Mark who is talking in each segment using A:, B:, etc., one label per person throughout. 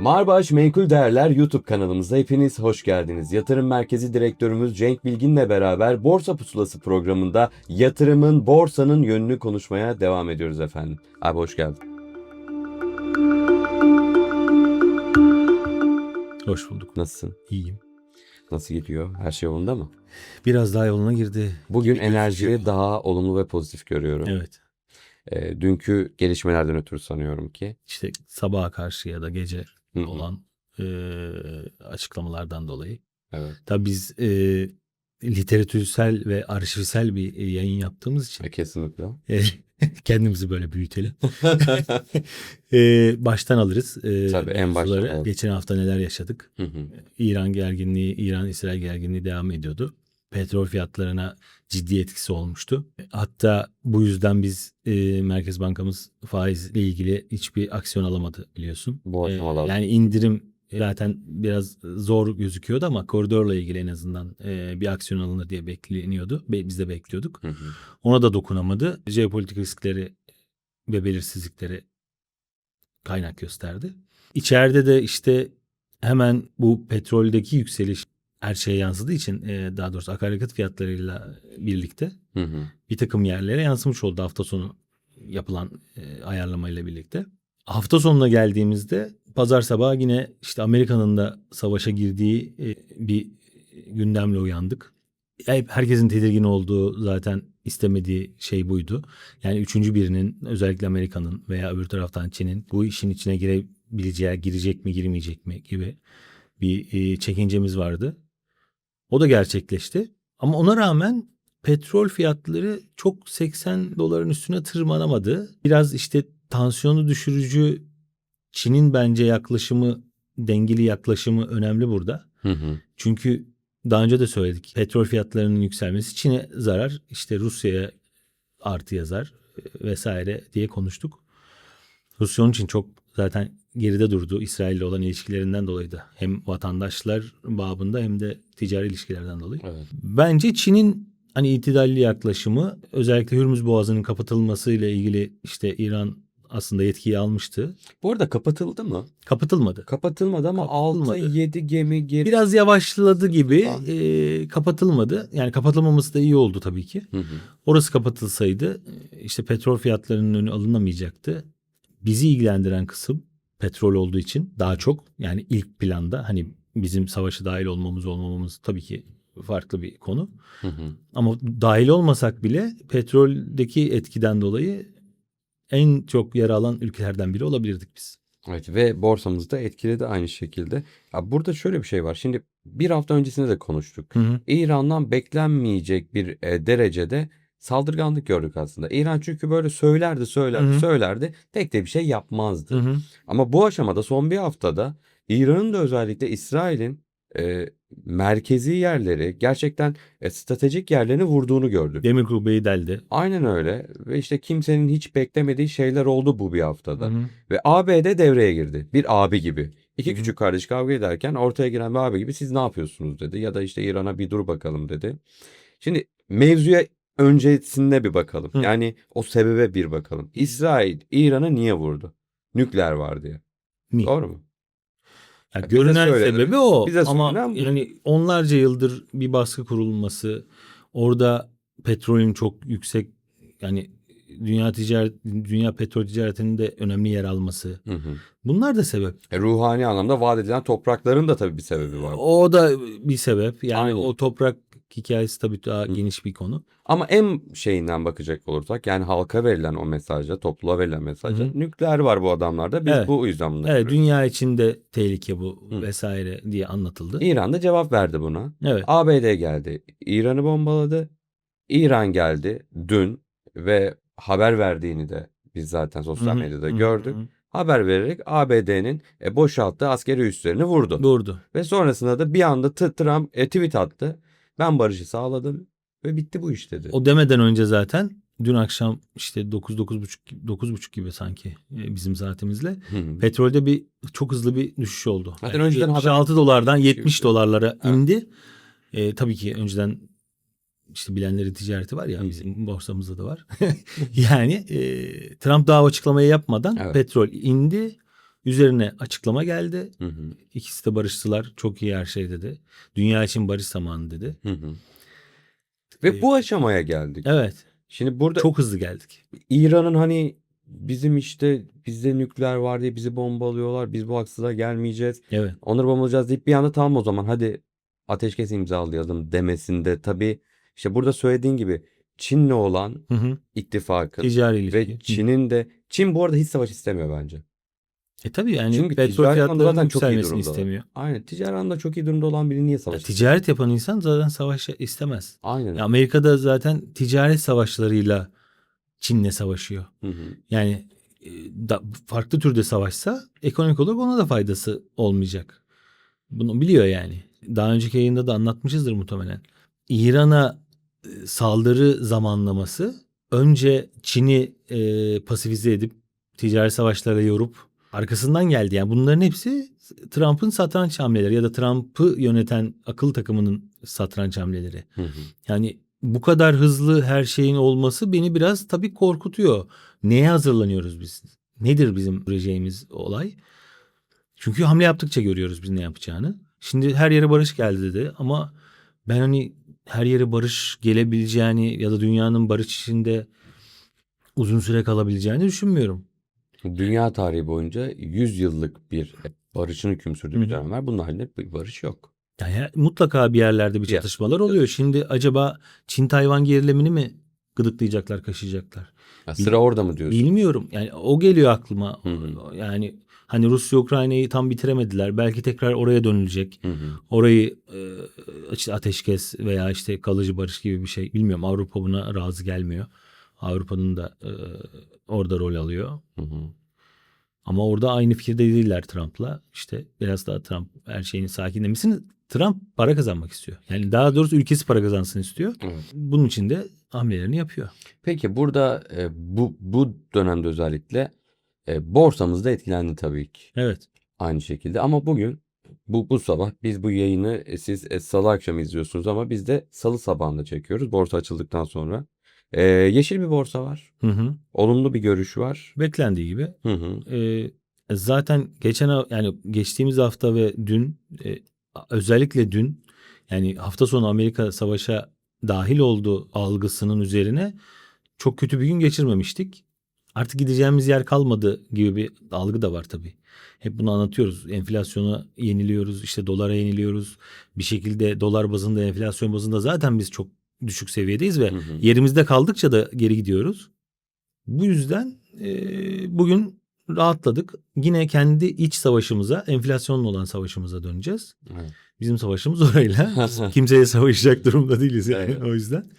A: Marbaş Menkul Değerler YouTube kanalımıza hepiniz hoş geldiniz. Yatırım Merkezi Direktörümüz Cenk Bilgin'le beraber Borsa Pusulası programında yatırımın, borsanın yönünü konuşmaya devam ediyoruz efendim. Abi hoş geldin.
B: Hoş bulduk.
A: Nasılsın?
B: İyiyim.
A: Nasıl gidiyor? Her şey yolunda mı?
B: Biraz daha yoluna girdi.
A: Bugün
B: gibi
A: enerjiyi
B: gözüküyor.
A: daha olumlu ve pozitif görüyorum.
B: Evet.
A: Ee, dünkü gelişmelerden ötürü sanıyorum ki.
B: İşte sabaha karşı ya da gece Olan e, açıklamalardan dolayı.
A: Evet.
B: Tabii biz e, literatürsel ve arşivsel bir yayın yaptığımız için
A: E, Kesinlikle.
B: e, kendimizi böyle büyütelim. E, baştan alırız. E,
A: Tabii, en baştan alalım.
B: Geçen hafta neler yaşadık?
A: Hı hı.
B: İran gerginliği, İran-İsrail gerginliği devam ediyordu. Petrol fiyatlarına ciddi etkisi olmuştu. Hatta bu yüzden biz e, Merkez Bankamız faizle ilgili hiçbir aksiyon alamadı biliyorsun.
A: Bu
B: E,
A: aşamalarda.
B: yani indirim zaten biraz zor gözüküyordu ama koridorla ilgili en azından e, bir aksiyon alınır diye bekleniyordu. Be- Biz de bekliyorduk.
A: Hı hı.
B: Ona da dokunamadı. Jeopolitik riskleri ve belirsizlikleri kaynak gösterdi. İçeride de işte hemen bu petroldeki yükseliş her şeye yansıdığı için e, daha doğrusu akaryakıt fiyatlarıyla birlikte
A: Hı hı.
B: bir takım yerlere yansımış oldu hafta sonu yapılan e, ayarlamayla birlikte. Hafta sonuna geldiğimizde pazar sabahı yine işte Amerika'nın da savaşa girdiği e, bir gündemle uyandık. Hep herkesin tedirgin olduğu zaten istemediği şey buydu. Yani üçüncü birinin özellikle Amerika'nın veya öbür taraftan Çin'in bu işin içine girebileceği, girecek mi girmeyecek mi gibi bir e, çekincemiz vardı. O da gerçekleşti. Ama ona rağmen petrol fiyatları çok 80 doların üstüne tırmanamadı. Biraz işte tansiyonu düşürücü Çin'in bence yaklaşımı, dengeli yaklaşımı önemli burada.
A: Hı hı.
B: Çünkü daha önce de söyledik. Petrol fiyatlarının yükselmesi Çin'e zarar, işte Rusya'ya artı yazar e, vesaire diye konuştuk. Rusya onun için çok zaten geride durdu İsrail'le olan ilişkilerinden dolayı da. Hem vatandaşlar babında hem de ticari ilişkilerden dolayı.
A: Evet.
B: Bence Çin'in hani itidalli yaklaşımı özellikle Hürmüz Boğazı'nın kapatılmasıyla ilgili işte İran aslında yetkiyi almıştı.
A: Bu arada kapatıldı mı?
B: Kapatılmadı.
A: Kapatılmadı ama
B: Kapatılmadı.
A: 6-7 gemi geri...
B: Biraz yavaşladı gibi
A: Ah.
B: e, kapatılmadı. Yani kapatılmaması da iyi oldu tabii ki.
A: Hı hı.
B: Orası kapatılsaydı e, işte petrol fiyatlarının önü alınamayacaktı. Bizi ilgilendiren kısım petrol olduğu için daha çok yani ilk planda hani bizim savaşa dahil olmamız olmamamız tabii ki farklı bir konu.
A: Hı hı.
B: Ama dahil olmasak bile petroldeki etkiden dolayı en çok yer alan ülkelerden biri olabilirdik biz.
A: Evet ve borsamızı da etkiledi aynı şekilde. Ya burada şöyle bir şey var. Şimdi bir hafta öncesinde de konuştuk.
B: Hı hı.
A: İran'dan beklenmeyecek bir e, derecede saldırganlık gördük aslında. İran çünkü böyle söylerdi söylerdi
B: Hı hı.
A: söylerdi tek de bir şey yapmazdı.
B: Hı hı.
A: Ama bu aşamada son bir haftada İran'ın da özellikle İsrail'in e, merkezi yerleri gerçekten e, stratejik yerlerini vurduğunu gördük.
B: Demir kubbeyi deldi.
A: Aynen öyle ve işte kimsenin hiç beklemediği şeyler oldu bu bir haftada.
B: Hı hı.
A: Ve ABD devreye girdi. Bir abi gibi. İki
B: Hı hı.
A: küçük kardeş kavga ederken ortaya giren bir abi gibi siz ne yapıyorsunuz dedi. Ya da işte İran'a bir dur bakalım dedi. Şimdi mevzuya öncesinde bir bakalım.
B: Hı.
A: Yani o sebebe bir bakalım. İsrail İran'ı niye vurdu? Nükleer var diye.
B: Mi?
A: Doğru mu?
B: Ya
A: Ya bize
B: görünen sebebi o.
A: Bize
B: Ama
A: söylenen
B: yani onlarca yıldır bir baskı kurulması, orada petrolün çok yüksek yani dünya ticaret dünya petrol ticaretinde önemli yer alması.
A: Hı hı.
B: Bunlar da sebep.
A: E, ruhani anlamda vaat edilen toprakların da tabii bir sebebi var.
B: O da bir sebep. Yani
A: Aynen.
B: o toprak hikayesi tabii daha
A: Hı.
B: geniş bir konu.
A: Ama en şeyinden bakacak olursak yani halka verilen o mesajda, topluluğa verilen
B: Hı hı.
A: nükleer var bu adamlarda. Biz
B: Evet.
A: bu yüzden bunları
B: Evet, dünya içinde tehlike bu
A: Hı.
B: vesaire diye anlatıldı.
A: İran da cevap verdi buna.
B: Evet.
A: ABD geldi. İran'ı bombaladı. İran geldi dün ve haber verdiğini de biz zaten sosyal
B: Hı hı,
A: medyada
B: hı hı,
A: gördük.
B: hı.
A: Haber vererek ABD'nin e, boşalttığı askeri üslerini vurdu.
B: Durdu.
A: Ve sonrasında da bir anda t- Trump e, tweet attı. Ben barışı sağladım ve bitti bu iş dedi.
B: O demeden önce zaten dün akşam işte 9 9.30 9.30 gibi sanki e, bizim saatimizle
A: Hı hı.
B: petrolde bir çok hızlı bir düşüş oldu.
A: Zaten
B: Yani
A: önceden haber-
B: 76 dolardan 70
A: Şey-
B: dolarlara
A: Evet.
B: indi. E, tabii ki önceden işte bilenlerin ticareti var ya
A: Hı.
B: bizim borsamızda da var. yani e, Trump daha açıklamayı yapmadan
A: Evet.
B: petrol indi. Üzerine açıklama geldi.
A: Hı hı.
B: İkisi de barıştılar. Çok iyi her şey dedi. Dünya için barış zamanı dedi.
A: Hı hı. Ve bu aşamaya geldik.
B: Evet.
A: Şimdi burada
B: Çok hızlı geldik.
A: İran'ın hani bizim işte bizde nükleer var diye bizi bombalıyorlar. Biz bu haksızlığa gelmeyeceğiz.
B: Evet.
A: Onları bombalayacağız deyip bir anda tamam o zaman hadi ateşkes imzalayalım demesinde tabii işte burada söylediğin gibi Çin'le olan
B: Hı hı.
A: ittifakın
B: Ticari ilişki.
A: ve Çin'in de Çin bu arada hiç savaş istemiyor bence.
B: E tabii yani
A: Çünkü
B: petrol fiyatlarının
A: zaten çok iyi durumdalar.
B: istemiyor.
A: Aynen ticari anlamda çok iyi durumda olan biri niye
B: Ya
A: savaş istiyor?
B: ticaret yapan insan zaten savaş istemez.
A: Aynen.
B: Ya Amerika'da zaten ticaret savaşlarıyla Çin'le savaşıyor.
A: Hı hı.
B: Yani e, da, farklı türde savaşsa ekonomik olarak ona da faydası olmayacak. Bunu biliyor yani. Daha önceki yayında da anlatmışızdır muhtemelen. İran'a e, saldırı zamanlaması önce Çin'i e, pasifize edip ticari savaşlara yorup arkasından geldi. Yani bunların hepsi Trump'ın satranç hamleleri ya da Trump'ı yöneten akıl takımının satranç hamleleri.
A: Hı hı.
B: Yani bu kadar hızlı her şeyin olması beni biraz tabii korkutuyor. Neye hazırlanıyoruz biz? Nedir bizim göreceğimiz olay? Çünkü hamle yaptıkça görüyoruz biz ne yapacağını. Şimdi her yere barış geldi dedi ama ben hani her yere barış gelebileceğini ya da dünyanın barış içinde uzun süre kalabileceğini düşünmüyorum.
A: Dünya tarihi boyunca 100 yıllık bir barışın hüküm sürdüğü bir dönem var. Bunun halinde bir barış yok.
B: Yani mutlaka bir yerlerde bir çatışmalar oluyor. Şimdi acaba Çin-Tayvan gerilimini mi gıdıklayacaklar, kaşıyacaklar?
A: Ya sıra orada mı diyorsun?
B: Bilmiyorum. Yani o geliyor aklıma.
A: Hı hı.
B: Yani hani Rusya Ukrayna'yı tam bitiremediler. Belki tekrar oraya dönülecek.
A: Hı hı.
B: Orayı e, işte ateşkes veya işte kalıcı barış gibi bir şey. Bilmiyorum. Avrupa buna razı gelmiyor. Avrupa'nın da e, orada rol alıyor.
A: Hı hı.
B: Ama orada aynı fikirde değiller Trump'la. İşte biraz daha Trump her şeyin sakinlemesini Trump para kazanmak istiyor. Yani daha doğrusu ülkesi para kazansın istiyor.
A: Evet.
B: Bunun için de hamlelerini yapıyor.
A: Peki burada e, bu bu dönemde özellikle e, borsamız da etkilendi tabii ki.
B: Evet.
A: Aynı şekilde ama bugün bu bu sabah biz bu yayını e, siz e, salı akşamı izliyorsunuz ama biz de salı sabahında çekiyoruz. Borsa açıldıktan sonra. E, yeşil bir borsa var.
B: Hı hı.
A: Olumlu bir görüş var.
B: Beklendiği gibi.
A: Hı hı.
B: Ee, zaten geçen yani geçtiğimiz hafta ve dün e, özellikle dün yani hafta sonu Amerika savaşa dahil oldu algısının üzerine çok kötü bir gün geçirmemiştik. Artık gideceğimiz yer kalmadı gibi bir algı da var tabii. Hep bunu anlatıyoruz. Enflasyona yeniliyoruz, işte dolara yeniliyoruz. Bir şekilde dolar bazında, enflasyon bazında zaten biz çok düşük seviyedeyiz ve
A: Hı hı.
B: yerimizde kaldıkça da geri gidiyoruz. Bu yüzden e, bugün rahatladık. Yine kendi iç savaşımıza, enflasyonla olan savaşımıza döneceğiz.
A: Evet.
B: Bizim savaşımız orayla. Kimseye savaşacak durumda değiliz yani
A: Evet.
B: o yüzden.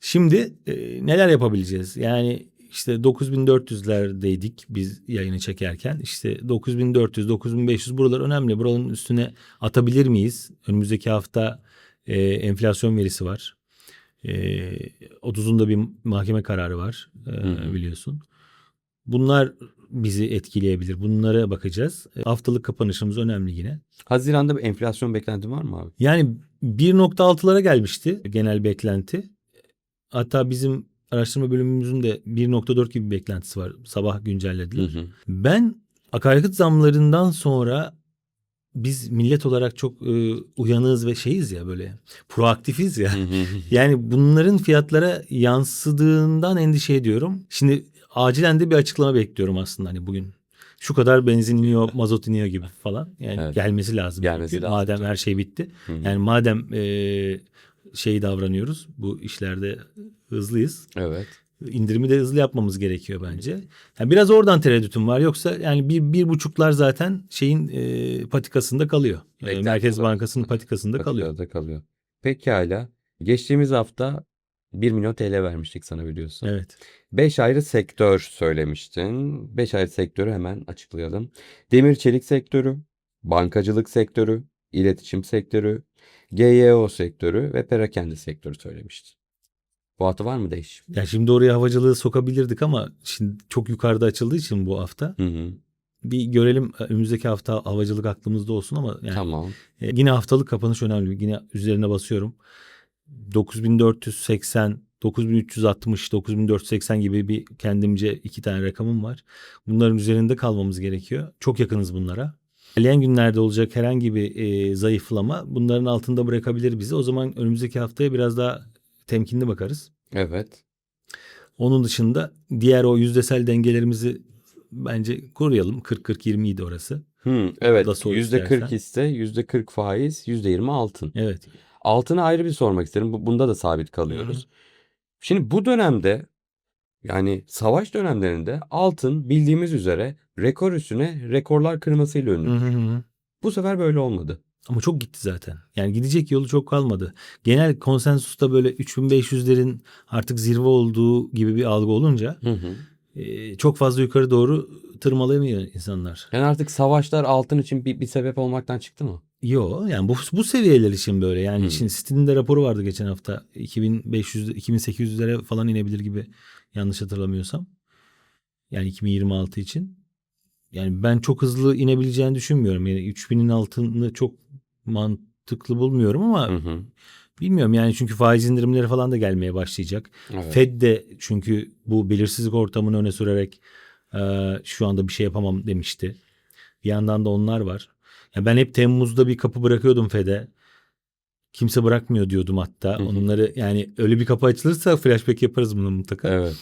B: Şimdi e, neler yapabileceğiz? Yani işte 9400'lerdeydik biz yayını çekerken. İşte 9400, 9500 buralar önemli. Buranın üstüne atabilir miyiz? Önümüzdeki hafta e, enflasyon verisi var. E, 30'unda bir mahkeme kararı var e,
A: Hı
B: biliyorsun. Bunlar bizi etkileyebilir. Bunlara bakacağız. E, Haftalık kapanışımız önemli yine.
A: Haziran'da bir enflasyon beklentin var mı abi?
B: Yani 1.6'lara gelmişti genel beklenti. Hatta bizim araştırma bölümümüzün de 1.4 gibi bir beklentisi var. Sabah güncellediler.
A: Hı hı.
B: Ben akaryakıt zamlarından sonra biz millet olarak çok e, uyanığız ve şeyiz ya böyle proaktifiz ya. Yani bunların fiyatlara yansıdığından endişe ediyorum. Şimdi acilen de bir açıklama bekliyorum aslında hani bugün. Şu kadar benzin iniyor, mazot iniyor gibi falan. Yani
A: Evet.
B: gelmesi lazım.
A: Gelmesi
B: Çünkü
A: lazım.
B: Madem her şey bitti. Yani madem e, şey davranıyoruz, bu işlerde hızlıyız.
A: Evet.
B: İndirimi de hızlı yapmamız gerekiyor bence. Yani biraz oradan tereddütüm var. Yoksa yani bir, bir buçuklar zaten şeyin e, patikasında kalıyor. E, Merkez. Bankası'nın patikasında kalıyor.
A: Patikada kalıyor. Pekala. Geçtiğimiz hafta 1 milyon TL vermiştik sana biliyorsun.
B: Evet.
A: 5 ayrı sektör söylemiştin. 5 ayrı sektörü hemen açıklayalım. Demir çelik sektörü, bankacılık sektörü, iletişim sektörü, GYO sektörü ve perakende sektörü söylemiştin. Bu hafta var mı değişim?
B: Ya şimdi oraya havacılığı sokabilirdik ama şimdi çok yukarıda açıldığı için bu hafta
A: Hı hı.
B: bir görelim e, önümüzdeki hafta havacılık aklımızda olsun ama yani
A: Tamam.
B: e, yine haftalık kapanış önemli. Yine üzerine basıyorum. 9480 9360, 9480 gibi bir kendimce iki tane rakamım var. Bunların üzerinde kalmamız gerekiyor. Çok yakınız bunlara. İlerleyen günlerde olacak herhangi bir e, zayıflama bunların altında bırakabilir bizi. O zaman önümüzdeki haftaya biraz daha temkinli bakarız.
A: Evet.
B: Onun dışında diğer o yüzdesel dengelerimizi bence koruyalım. 40-40-20 idi orası.
A: Hmm, evet.
B: Nasıl
A: %40
B: istersen.
A: hisse, %40 faiz, %20 altın.
B: Evet.
A: Altına ayrı bir sormak isterim. Bu- Bunda da sabit kalıyoruz. Şimdi bu dönemde yani savaş dönemlerinde altın bildiğimiz üzere rekor üstüne rekorlar kırmasıyla ünlü. Bu sefer böyle olmadı.
B: Ama çok gitti zaten. Yani gidecek yolu çok kalmadı. Genel konsensusta böyle 3500'lerin artık zirve olduğu gibi bir algı olunca
A: Hı hı.
B: e, çok fazla yukarı doğru tırmalayamıyor insanlar.
A: Yani artık savaşlar altın için bir, bir sebep olmaktan çıktı mı?
B: Yo yani bu bu seviyeler için böyle. Yani
A: Hmm.
B: şimdi City'nin de raporu vardı geçen hafta. 2500 2800'lere falan inebilir gibi yanlış hatırlamıyorsam. Yani 2026 için. Yani ben çok hızlı inebileceğini düşünmüyorum. Yani 3000'in altını çok mantıklı bulmuyorum ama
A: Hı hı.
B: bilmiyorum yani çünkü faiz indirimleri falan da gelmeye başlayacak.
A: Evet.
B: Fed de çünkü bu belirsizlik ortamını öne sürerek e, şu anda bir şey yapamam demişti. Bir yandan da onlar var. Ya ben hep Temmuz'da bir kapı bırakıyordum Fed'e. Kimse bırakmıyor diyordum hatta.
A: Hı hı.
B: Onları yani öyle bir kapı açılırsa flashback yaparız bunu mutlaka.
A: Evet.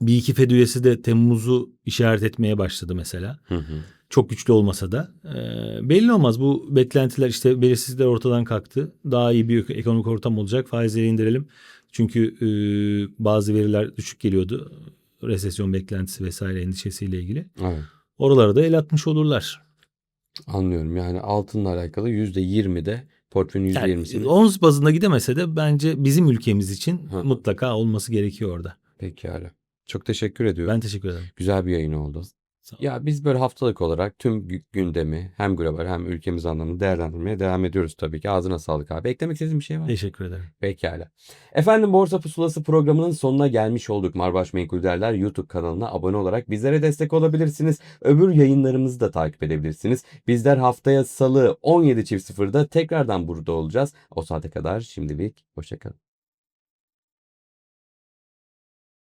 B: Bir iki Fed üyesi de Temmuz'u işaret etmeye başladı mesela.
A: Hı hı.
B: Çok güçlü olmasa da. Ee, belli olmaz. Bu beklentiler işte belirsizlikler ortadan kalktı. Daha iyi bir ekonomik ortam olacak. Faizleri indirelim. Çünkü e, bazı veriler düşük geliyordu. Resesyon beklentisi vesaire endişesiyle ilgili.
A: Evet.
B: Oralara da el atmış olurlar.
A: Anlıyorum. Yani altınla alakalı %20'de portföyün
B: Yani
A: %20'sini.
B: ons bazında gidemese de bence bizim ülkemiz için
A: Hı.
B: mutlaka olması gerekiyor orada.
A: Pekala. Çok teşekkür ediyorum.
B: Ben teşekkür ederim.
A: Güzel bir yayın oldu. Ya biz böyle haftalık olarak tüm gü- gündemi hem global hem ülkemiz anlamında değerlendirmeye devam ediyoruz tabii ki. Ağzına sağlık abi. Eklemek istediğin bir şey var mı?
B: Teşekkür ederim.
A: Pekala. Efendim Borsa Pusulası programının sonuna gelmiş olduk. Marbaş Menkul Değerler YouTube kanalına abone olarak bizlere destek olabilirsiniz. Öbür yayınlarımızı da takip edebilirsiniz. Bizler haftaya salı 17.00'da tekrardan burada olacağız. O saate kadar şimdilik hoşçakalın.